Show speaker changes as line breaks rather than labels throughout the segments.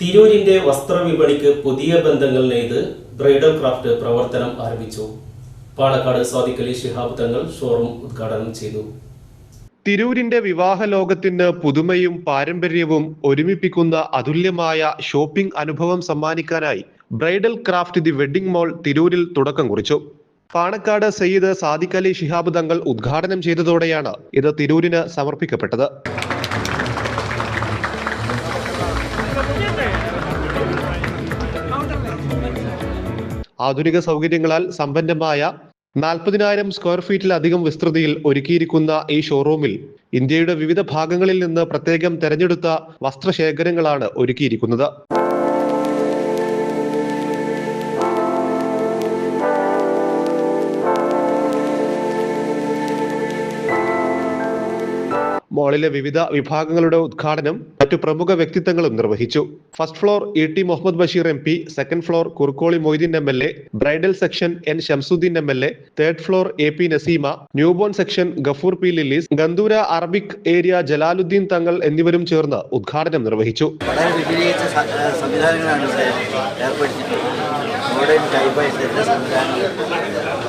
തിരൂരിന്റെ വസ്ത്രവിപണിക്ക് പുതിയ ബന്ധങ്ങൾ നെയ്ത് ബ്രൈഡൽ ക്രാഫ്റ്റ് പ്രവർത്തനം ആരംഭിച്ചു. പാലക്കാട് സ്വാദിക്കലി ശിഹാബ് തങ്ങൾ ഷോറൂം ഉദ്ഘാടനം ചെയ്തു.
തിരൂരിന്റെ വിവാഹ ലോകത്തിന് പുതുമയും പാരമ്പര്യവും ഒരുമിപ്പിക്കുന്ന അതുല്യമായ ഷോപ്പിംഗ് അനുഭവം സമ്മാനിക്കാനായി bridal craft the wedding mall തിരൂരിൽ തുടക്കം കുറിച്ചു. പാണക്കാട് സയ്യിദ് സാദിഖലി അലി ശിഹാബ് തങ്ങൾ ഉദ്ഘാടനം ചെയ്തതോടെയാണ് ഇത് തിരൂരിന് സമർപ്പിക്കപ്പെട്ടത്. ആധുനിക സൗകര്യങ്ങളാൽ സമ്പന്നമായ നാൽപ്പതിനായിരം സ്ക്വയർ ഫീറ്റിലധികം വിസ്തൃതിയിൽ ഒരുക്കിയിരിക്കുന്ന ഈ ഷോറൂമിൽ ഇന്ത്യയുടെ വിവിധ ഭാഗങ്ങളിൽ നിന്ന് പ്രത്യേകം തെരഞ്ഞെടുത്ത വസ്ത്രശേഖരങ്ങളാണ് ഒരുക്കിയിരിക്കുന്നത്. മോളിലെ വിവിധ വിഭാഗങ്ങളുടെ ഉദ്ഘാടനം മറ്റു പ്രമുഖ വ്യക്തിത്വങ്ങളും നിർവഹിച്ചു. First floor E T Muhammad Basheer M P second floor Kurukkoli Moideen M L A bridal section N Shamsudheen M L A third floor A P Naseema newborn section Gafoor P lilies ഗന്ദൂര Arabic area Jalaluddin Thangal എന്നിവരും ചേർന്ന് ഉദ്ഘാടനം നിർവഹിച്ചു.
വളരെ വിപുലീകരിച്ച സംവിധാനങ്ങളാണ് ഇവിടെ modern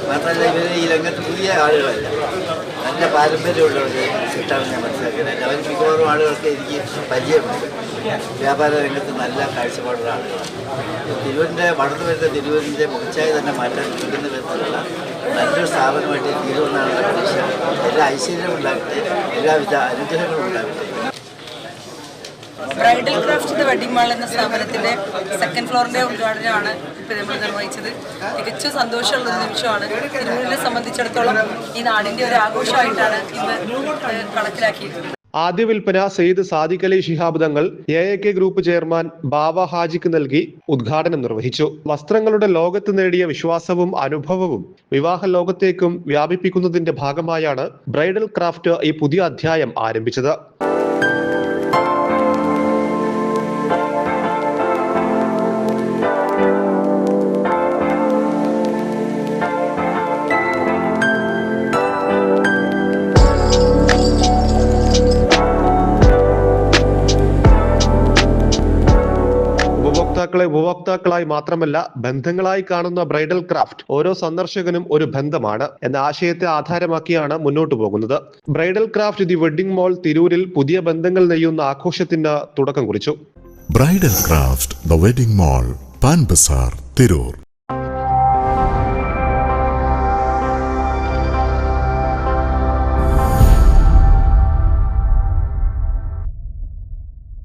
മാത്രമല്ല ഇവർ ഈ രംഗത്ത് പുതിയ ആളുകളല്ല. നല്ല പാരമ്പര്യമുള്ളവർക്ക് കിട്ടാമെന്ന് ഞാൻ മനസ്സിലാക്കിയത് അവർ മിക്കവാറും ആളുകൾക്ക് എനിക്ക് പരിചയമുണ്ട്. വ്യാപാര രംഗത്ത് നല്ല കാഴ്ചപ്പാടുള്ള ആളുകളാണ്. തിരുവന്റെ വളർന്നു വരുന്ന തിരുവന്റെ മുഖച്ചായി തന്നെ മാറ്റാൻ കിട്ടുന്ന വിധത്തിലുള്ള നല്ലൊരു സ്ഥാപനമായിട്ട് തീരുമെന്നാണ് പ്രതീക്ഷ എല്ലാ ഐശ്വര്യവും ഉണ്ടാകട്ടെ എല്ലാവിധ അനുഗ്രഹങ്ങളും ഉണ്ടാകട്ടെ.
Bridal craft the wedding mall എന്ന സ്ഥാപനത്തിന്റെ സെക്കൻഡ് ഫ്ലോറിന്റെ ഉദ്ഘാടനമാണ് ഇപ്പോൾ നമ്മൾ നിർവഹിച്ചത്. തികച്ചും സന്തോഷമുള്ള ഒരു നിമിഷമാണ്. തിരുവനന്തപുരത്തെ സംബന്ധിച്ചിടത്തോളം ഈ നാടിന്റെ ഒരു ആഘോഷമായിട്ടാണ് ഇന്ന് കണക്കിലാക്കിയിട്ടുള്ളത്.
ആദ്യ വിൽപ്പന Syed Sadiq Ali Shihab Thangal A A K group chairman Baba ഹാജിക്ക് നൽകി ഉദ്ഘാടനം നിർവഹിച്ചു. വസ്ത്രങ്ങളുടെ ലോകത്ത് നേടിയ വിശ്വാസവും അനുഭവവും വിവാഹ ലോകത്തേക്കും വ്യാപിപ്പിക്കുന്നതിന്റെ ഭാഗമായാണ് ബ്രൈഡൽ ക്രാഫ്റ്റ് ഈ പുതിയ അധ്യായം ആരംഭിച്ചത്. ഉപഭോക്താക്കളെ ഉപഭോക്താക്കളായി മാത്രമല്ല ബന്ധങ്ങളായി കാണുന്ന ബ്രൈഡൽ ക്രാഫ്റ്റ് ഓരോ സന്ദർശകനും ഒരു ബന്ധമാണ് എന്ന ആശയത്തെ ആധാരമാക്കിയാണ് മുന്നോട്ടു പോകുന്നത്. Bridal craft the wedding mall തിരൂരിൽ പുതിയ ബന്ധങ്ങൾ നെയ്യുന്ന ആഘോഷത്തിന് തുടക്കം കുറിച്ചു.
Bridal craft the wedding mall Pan Bazar Tirur.